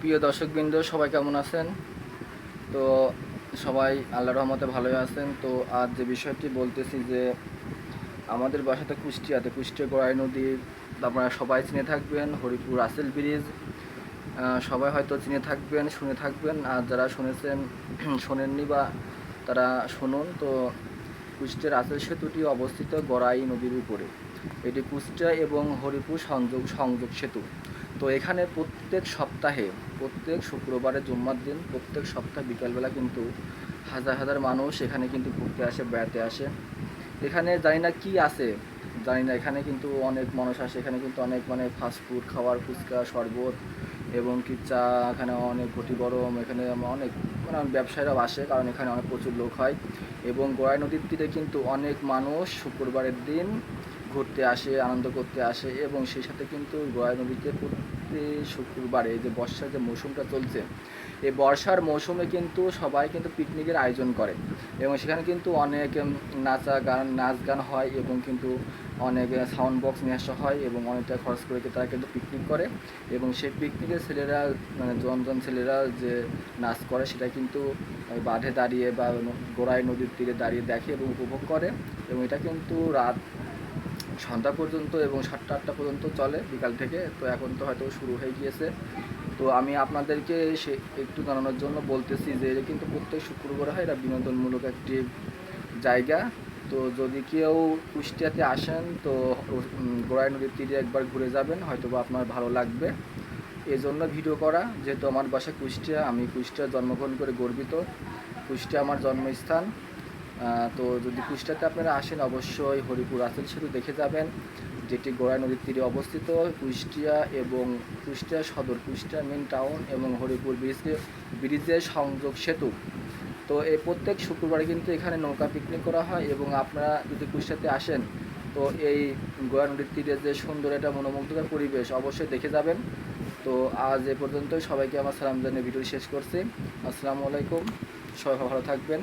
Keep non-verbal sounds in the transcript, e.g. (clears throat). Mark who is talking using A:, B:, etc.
A: প্রিয় দর্শকবৃন্দ, সবাই কেমন আছেন? তো সবাই আল্লাহ রহমতে ভালোই আছেন। তো আজ যে বিষয়টি বলতেছি যে, আমাদের বাসাতে কুষ্টিয়াতে, কুষ্টিয়া গড়াই নদী, আপনারা সবাই চিনে থাকবেন, হরিপুর আসেল ব্রিজ। সবাই হয়তো চিনে থাকবেন, শুনে থাকবেন। আর যারা শুনেছেন, (clears throat) শোনেননি বা তারা শুনুন, তো কুষ্টিয়ার আসেল সেতুটি অবস্থিত গড়াই নদীর উপরে। এটি কুষ্টিয়া এবং হরিপুর সংযোগ সংযোগ সেতু। তো এখানে প্রত্যেক সপ্তাহে, প্রত্যেক শুক্রবারে, জুম্মার দিন প্রত্যেক সপ্তাহ বিকালবেলা কিন্তু হাজার হাজার মানুষ এখানে কিন্তু ঘুরতে আসে, বেড়াতে আসে। এখানে জানি না কী আছে, জানি না, এখানে কিন্তু অনেক মানুষ আসে, এখানে কিন্তু অনেক মানে ফাস্টফুড খাবার ফুচকা, শরবত এবং কি চা এখানে অনেক ঘটি গরম, এখানে অনেক মানে ব্যবসায়ীরাও আসে, কারণ এখানে অনেক প্রচুর লোক হয়। এবং গোয়াই নদীর তীরে কিন্তু অনেক মানুষ শুক্রবারের দিন ঘুরতে আসে, আনন্দ করতে আসে এবং সেই সাথে কিন্তু গোয়াই নদীতে প্রতি শুক্রবারে যে বর্ষার যে মৌসুমটা চলছে, এই বর্ষার মৌসুমে কিন্তু সবাই কিন্তু পিকনিকের আয়োজন করে। এবং সেখানে কিন্তু অনেক নাচা গান, নাচ গান হয় এবং কিন্তু অনেক সাউন্ড বক্স নিয়ে আসা হয় এবং অনেকটা খরচ করে তারা কিন্তু পিকনিক করে। এবং সেই পিকনিকে ছেলেরা মানে জন জন ছেলেরা যে নাচ করে সেটা কিন্তু বাঁধে দাঁড়িয়ে বা গোড়ায় নদীর তীরে দাঁড়িয়ে দেখে এবং উপভোগ করে। এবং এটা কিন্তু রাত সন্ধ্যা পর্যন্ত এবং সাতটা, আটটা পর্যন্ত চলে বিকাল থেকে। তো এখন তো হয়তো শুরু হয়ে গিয়েছে। তো আমি আপনাদেরকে সে একটু জানানোর জন্য বলতেছি যে এটা কিন্তু প্রত্যেক শুক্রবার হয়। এটা বিনোদনমূলক একটি জায়গা। তো যদি কেউ কুষ্টিয়াতে আসেন, তো গোড়াই নদীর তীরে একবার ঘুরে যাবেন হয়তো বা আপনার ভালো লাগবে। এই জন্য ভিডিও করা, যেহেতু আমার বাসা কুষ্টিয়া, আমি কুষ্টিয়া জন্মগ্রহণ করে গর্বিত। কুষ্টিয়া আমার জন্মস্থান। তো যদি কুষ্টিয়াতে আপনারা আসেন, অবশ্যই হরিপুর আসেল সেতু দেখে যাবেন, যেটি গোড়াই নদীর তীরে অবস্থিত। কুষ্টিয়া এবং কুষ্টিয়া সদর, কুষ্টিয়া মেন টাউন এবং হরিপুর ব্রিজে ব্রিজের সংযোগ সেতু। তো এই প্রত্যেক শুক্রবারে কিন্তু এখানে নৌকা পিকনিক করা হয় এবং আপনারা যদি কুষ্টাতে আসেন, তো এই গোয়া নদীর তীরে যে সুন্দর একটা মনোমুগ্ধকর পরিবেশ অবশ্যই দেখে যাবেন। তো আজ এ পর্যন্তই। সবাইকে আমার সালাম জানিয়ে ভিডিও শেষ করছি। আসসালামু আলাইকুম। সবাই ভালো থাকবেন।